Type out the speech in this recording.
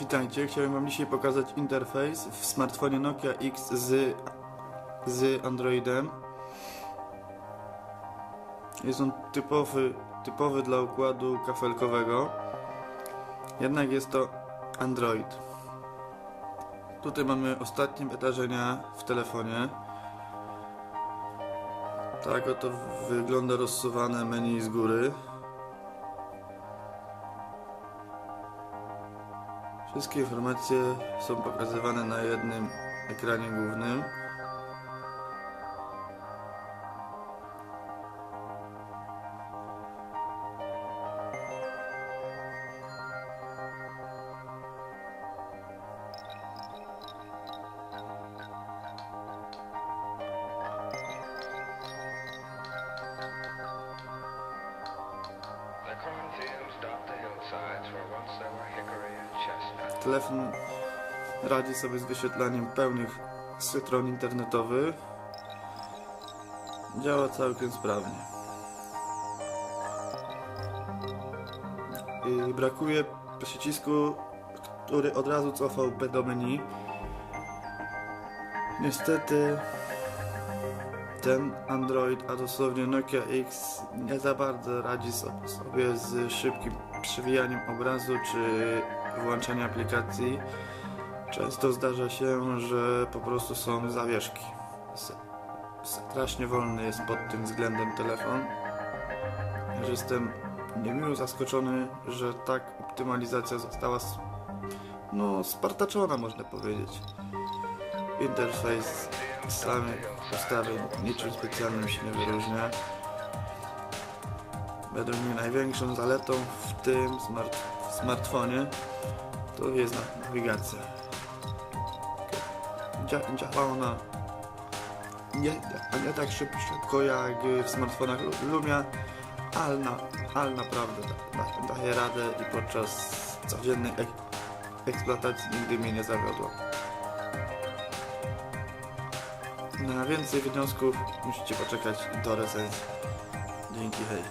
Witajcie, chciałem Wam dzisiaj pokazać interfejs w smartfonie Nokia X z, z Androidem. Jest on typowy, typowy dla układu kafelkowego, jednak jest to Android. Tutaj mamy ostatnie wydarzenia w telefonie. Tak oto wygląda rozsuwane menu z góry. Wszystkie informacje są pokazywane na jednym ekranie głównym. Telefon radzi sobie z wyświetlaniem pełnych stron internetowych. Działa całkiem sprawnie. I brakuje przycisku, który od razu cofałby do menu. Niestety ten Android, a dosłownie Nokia X nie za bardzo radzi so- sobie z szybkim przewijaniem obrazu czy włączaniem aplikacji. Często zdarza się, że po prostu są zawieszki. Strasznie wolny jest pod tym względem telefon. Jestem niemiło zaskoczony, że tak optymalizacja została no, spartaczona, można powiedzieć. Interfejs z samej ustawy niczym specjalnym się nie wyróżnia. Według mnie największą zaletą w tym smart, smartfonie to jest na- nawigacja. Dzia, działa ona nie, nie tak szybko, jak w smartfonach Lu- Lumia, ale, na, ale naprawdę da, da, daje radę i podczas codziennej ek, eksploatacji nigdy mnie nie zawiodła. Na więcej wniosków musicie poczekać do recenzji. Dzięki, hej.